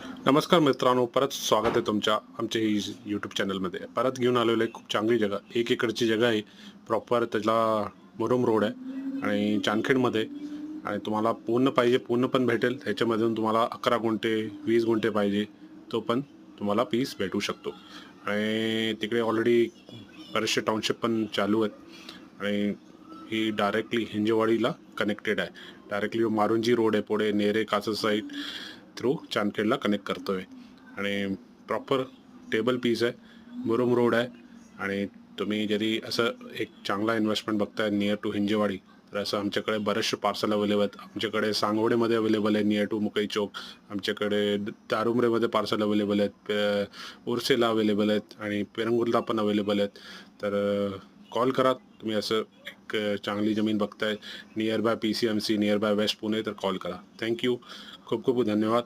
नमस्कार मित्रांनो परत स्वागत आहे तुमच्या आमच्या ही यूट्यूब चॅनलमध्ये परत घेऊन आलेलो आहे खूप चांगली जगा एक एकरची जगा आहे प्रॉपर त्याला मुरुम रोड आहे आणि चांदखेडमध्ये. आणि तुम्हाला पूर्ण पाहिजे पूर्ण पण भेटेल. त्याच्यामधून तुम्हाला अकरा गुंठे वीस गुंठे पाहिजे तो पण तुम्हाला पीस भेटू शकतो. आणि तिकडे ऑलरेडी बरेचसे टाउनशिप पण चालू आहेत. आणि ही डायरेक्टली हिंजेवाडीला कनेक्टेड आहे. डायरेक्टली मारुंजी रोड आहे पुढे नेरे कासर साईड थ्रू चांदखेडला कनेक्ट करतो आहे आणि प्रॉपर टेबल पीस आहे मुरुम रोड आहे. आणि तुम्ही जरी असं एक चांगला इन्व्हेस्टमेंट बघताय नियर टू हिंजेवाडी तर असं आमच्याकडे बरेचसे पार्सल अवेलेबल आहेत. आमच्याकडे सांगवडेमध्ये अवेलेबल आहे नियर टू मुकई चौक. आमच्याकडे दारुमरेमध्ये पार्सल अवेलेबल आहेत. उर्सेला अवेलेबल आहेत. आणि पेरंगुरला पण अवेलेबल आहेत. तर कॉल करा. तुम्ही असं एक चांगली जमीन बघताय. Near by P C M C near by west Pune तर कॉल करा. थँक्यू खूप खूप धन्यवाद.